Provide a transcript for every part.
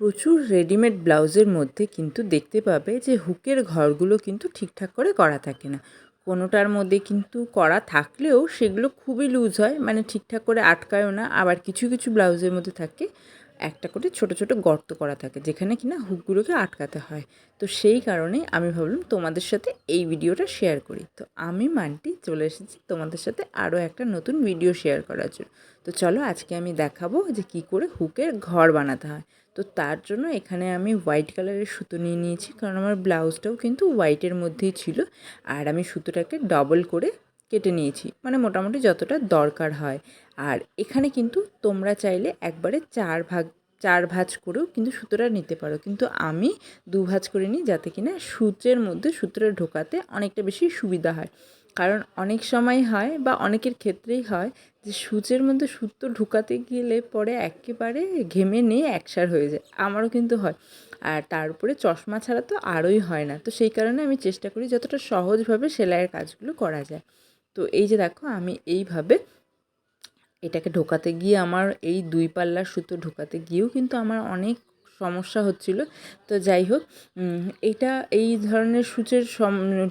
প্রচুর রেডিমেড ব্লাউজের মধ্যে কিন্তু দেখতে পাবে যে হুকের ঘরগুলো কিন্তু ঠিকঠাক করে করা থাকে না। কোনোটার মধ্যে কিন্তু করা থাকলেও সেগুলো খুবই লুজ হয় মানে ঠিকঠাক করে আটকায়ও না। আবার কিছু কিছু ব্লাউজের মধ্যে থাকে, একটা করে ছোট ছোট গর্ত করা থাকে, যেখানে কিনা হুকগুলোকে আটকাতে হয়। তো সেই কারণে আমি ভাবলাম তোমাদের সাথে এই ভিডিওটা শেয়ার করি। তো আমি মানটি চলে এসেছি তোমাদের সাথে আরও একটা নতুন ভিডিও শেয়ার করার জন্য। তো চলো আজকে আমি দেখাবো যে কি করে হুকের ঘর বানাতে হয়। তো তার জন্য এখানে আমি হোয়াইট কালারের সুতো নিয়ে নিয়েছি। কারণ আমার ব্লাউজটাও কিন্তু হোয়াইটের মধ্যেই ছিল। আর আমি সুতোটাকে ডবল করে কেটে নিয়েছি। মানে মোটামুটি যতটা দরকার হয়। আর এখানে কিন্তু তোমরা চাইলে একবারে চার ভাগ, চার ভাঁজ করেও কিন্তু সুতোটা নিতে পারো। কিন্তু আমি দু ভাঁজ করে নিই যাতে কিনা সূচের মধ্যে সুতোটা ঢোকাতে অনেকটা বেশি সুবিধা হয়। কারণ অনেক সময় হয় বা অনেকের ক্ষেত্রেই হয় যে সূচের মধ্যে সুতো ঢুকাতে গেলে পরে একেবারে ঘেমে নিয়ে একসার হয়ে যায়। আমারও কিন্তু হয়। আর তার উপরে চশমা ছাড়া তো আরোই হয় না। তো সেই কারণে আমি চেষ্টা করি যতটা সহজভাবে সেলাইয়ের কাজগুলো করা যায়। তো এই যে দেখো, আমি এইভাবে এটাকে ঢোকাতে গিয়ে আমার এই দুই পাল্লার সুতো ঢোকাতে গিয়েও কিন্তু আমার অনেক সমস্যা হচ্ছিল। তো যাই হোক এইটা এই ধরনের সূচের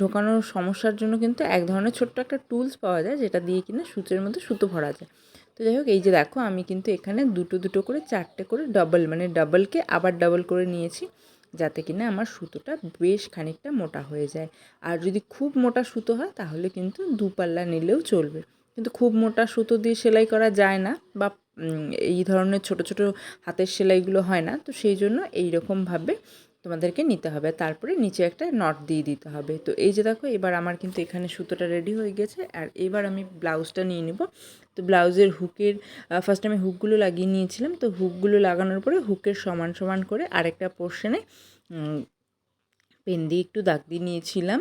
ঢোকানোর সমস্যার জন্য কিন্তু এক ধরনের ছোট্ট একটা টুলস পাওয়া যায়, যেটা দিয়ে কিনা সূচের মধ্যে সুতো ভরা যায়। তো যাই হোক, এই যে দেখো, আমি কিন্তু এখানে দুটো দুটো করে, চারটে করে ডবল মানে ডাবলকে আবার ডাবল করে নিয়েছি, যাতে কিনা আমার সুতোটা বেশ খানিকটা মোটা হয়ে যায়। আর যদি খুব মোটা সুতো হয়, তাহলে কিন্তু দুপাল্লা নিলেও চলবে। কিন্তু খুব মোটা সুতো দিয়ে সেলাই করা যায় না, বা এই ধরনের ছোট ছোট হাতের সেলাইগুলো হয় না। তো সেই জন্য এই রকমভাবে তোমাদেরকে নিতে হবে। তারপরে নিচে একটা নট দিয়ে দিতে হবে। তো এই যে দেখো, এবার আমার কিন্তু এখানে সুতোটা রেডি হয়ে গেছে। আর এবার আমি ব্লাউজটা নিয়ে নিব। তো ব্লাউজের হুকের ফার্স্ট আমি হুকগুলো লাগিয়ে নিয়েছিলাম। তো হুকগুলো লাগানোর পরে হুকের সমান সমান করে আরেকটা পোর্শনে পেন দিয়ে একটু দাগ দিয়ে নিয়েছিলাম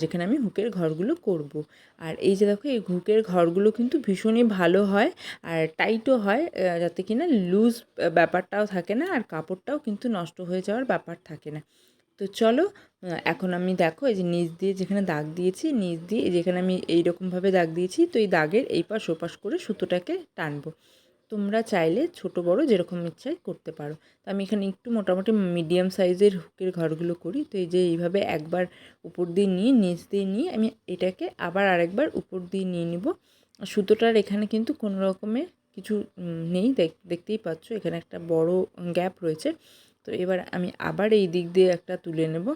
যেখানে আমি হুকের ঘরগুলো করব। আর এই যে দেখো, এই হুকের ঘরগুলো কিন্তু ভীষণই ভালো হয় আর টাইটও হয় যাতে কিনা লুজ ব্যাপারটাও থাকে না আর কাপড়টাও কিন্তু নষ্ট হয়ে যাওয়ার ব্যাপার থাকে না তো চলো এখন আমি দেখো, এই যে নিচ দিয়ে যেখানে দাগ দিয়েছি, নিচ দিয়ে যেখানে আমি এইরকমভাবে দাগ দিয়েছি, তো এই দাগের এই পাশ ওপাশ করে সুতোটাকে টানবো তোমরা চাইলে ছোট বড় যেরকম ইচ্ছায় করতে পারো। তো আমি এখানে একটু মোটামুটি মিডিয়াম সাইজের হুকের ঘরগুলো করি। তো এই যে এইভাবে একবার উপর দিয়ে নিয়ে, নিচ দিয়ে নিয়ে আমি এটাকে আবার আরেকবার উপর দিয়ে নিয়ে নিব। সুতোটার এখানে কিন্তু কোনো রকমের কিছু নেই। দেখতেই পাচ্ছ এখানে একটা বড় গ্যাপ রয়েছে। তো এবার আমি আবার এই দিক দিয়ে একটা তুলে নেব।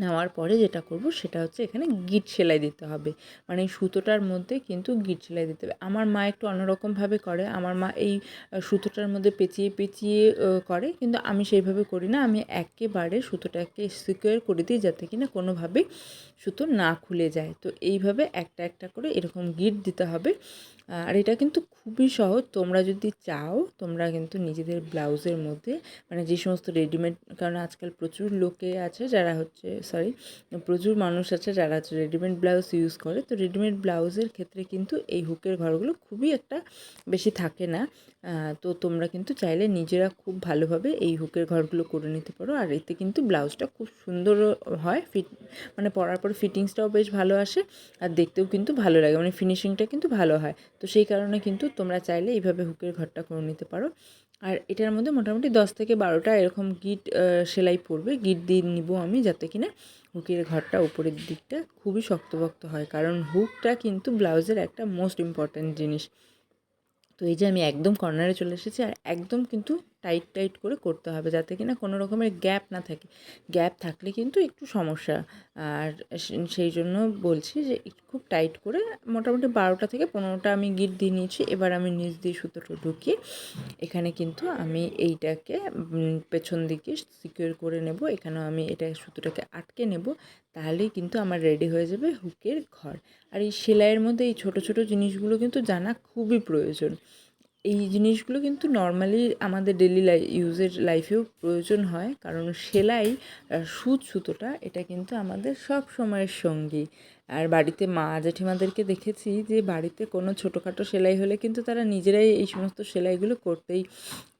নেওয়ার পরে যেটা করব সেটা হচ্ছে এখানে গিট সেলাই দিতে হবে। মানে এই সুতোটার মধ্যে কিন্তু গিট সেলাই দিতে হবে। আমার মা একটু অন্যরকমভাবে করে। আমার মা এই সুতোটার মধ্যে পেঁচিয়ে পেঁচিয়ে করে। কিন্তু আমি সেইভাবে করি না। আমি একেবারে সুতোটাকে সিকিউর করে দিই যাতে কিনা কোনোভাবেই সুতো না খুলে যায়। তো এইভাবে একটা একটা করে এরকম গিট দিতে হবে। আর এটা কিন্তু খুবই সহজ। তোমরা যদি চাও, তোমরা কিন্তু নিজেদের ব্লাউজের মধ্যে মানে যে সমস্ত রেডিমেড কারণ আজকাল প্রচুর লোকে আছে যারা হচ্ছে সরি প্রচুর মানুষ আছে যারা হচ্ছে রেডিমেড ব্লাউজ ইউজ করে। তো রেডিমেড ব্লাউজের ক্ষেত্রে কিন্তু এই হুকের ঘরগুলো খুবই একটা বেশি থাকে না। তো তোমরা কিন্তু চাইলে নিজেরা খুব ভালোভাবে এই হুকের ঘরগুলো করে নিতে পারো। আর এতে কিন্তু ব্লাউজটা খুব সুন্দর হয় ফিট মানে পরার পর ফিটিংসটাও বেশ ভালো আসে আর দেখতেও কিন্তু ভালো লাগে মানে ফিনিশিংটা কিন্তু ভালো হয়। তো সেই কারণে কিন্তু তোমরা চাইলে এইভাবে হুকের ঘরটা করে নিতে পারো। আর এটার মধ্যে মোটামুটি দশ থেকে বারোটা এরকম গিট সেলাই পড়বে গিট দিয়ে নিব আমি যাতে কিনা হুকের ঘরটা উপরের দিকটা খুবই শক্তভক্ত হয়, কারণ হুকটা কিন্তু ব্লাউজের একটা মোস্ট ইম্পর্ট্যান্ট জিনিস। তো এই যে আমি একদম কর্নারে চলে এসেছি আর একদম কিন্তু টাইট টাইট করে করতে হবে যাতে কিনা কোনো রকমের গ্যাপ না থাকে। গ্যাপ থাকলে কিন্তু একটু সমস্যা। আর সেই জন্য বলছি যে খুব টাইট করে মোটামুটি বারোটা থেকে পনেরোটা আমি গিট দিয়ে নিয়েছি। এবার আমি নিচ দিয়ে সুতোটা ঢুকিয়ে এখানে কিন্তু আমি এইটাকে পেছন দিকে সিকিউর করে নেব। এখানেও আমি এটা সুতোটাকে আটকে নেব। তাহলেই কিন্তু আমার রেডি হয়ে যাবে হুকের ঘর। আর এই সেলাইয়ের মধ্যে এই ছোট ছোট জিনিসগুলো কিন্তু জানা খুবই প্রয়োজন। এই জিনিসগুলো কিন্তু নর্মালি আমাদের ডেলি ইউজের লাইফেও প্রয়োজন হয়। কারণ সেলাই সুচ সুতোটা, এটা কিন্তু আমাদের সব সময়ের সঙ্গী। আর বাড়িতে মা, জেঠিমাদেরকে দেখেছি যে বাড়িতে কোনো ছোটোখাটো সেলাই হলে কিন্তু তারা নিজেরাই এই সমস্ত সেলাইগুলো করতেই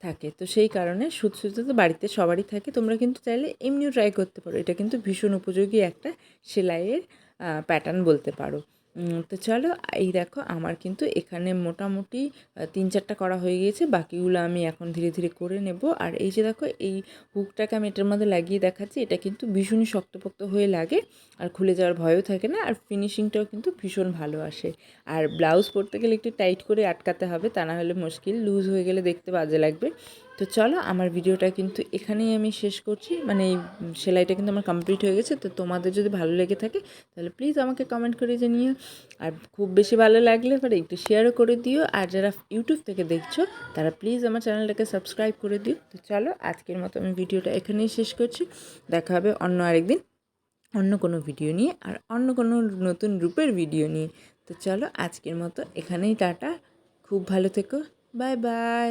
থাকে। তো সেই কারণে সুত, সুতো তো বাড়িতে সবারই থাকে। তোমরা কিন্তু চাইলে এমনিও ট্রাই করতে পারো। এটা কিন্তু ভীষণ উপযোগী একটা সেলাইয়ের প্যাটার্ন বলতে পারো। তো চলো, এই দেখো, আমার কিন্তু এখানে মোটামুটি তিন চারটা করা হয়ে গিয়েছে, বাকিগুলো আমি এখন ধীরে ধীরে করে নেব। আর এই যে দেখো, এই হুকটাকে আমি এটার মধ্যে লাগিয়ে দেখাচ্ছি, এটা কিন্তু ভীষণই শক্তপোক্ত হয়ে লাগে, আর খুলে যাওয়ার ভয়ও থাকে না, আর ফিনিশিংটাও কিন্তু ভীষণ ভালো আসে। আর ব্লাউজ পরতে গেলে একটু টাইট করে আটকাতে হবে, তা না হলে মুশকিল, লুজ হয়ে গেলে দেখতে বাজে লাগবে। তো চলো, আমার ভিডিওটা কিন্তু এখানেই আমি শেষ করছি। মানে এই সেলাইটা কিন্তু আমার কমপ্লিট হয়ে গেছে। তো তোমাদের যদি ভালো লেগে থাকে, তাহলে প্লিজ আমাকে কমেন্ট করে জানিও। আর খুব বেশি ভালো লাগলে এবার একটু শেয়ারও করে দিও। আর যারা ইউটিউব থেকে দেখছ, তারা প্লিজ আমার চ্যানেলটাকে সাবস্ক্রাইব করে দিও। তো চলো, আজকের মতো আমি ভিডিওটা এখানেই শেষ করছি। দেখা হবে অন্য আরেকদিন অন্য কোনো ভিডিও নিয়ে আর অন্য কোনো নতুন রূপের ভিডিও নিয়ে। তো চলো, আজকের মতো এখানেই টাটা। খুব ভালো থেকো। Bye bye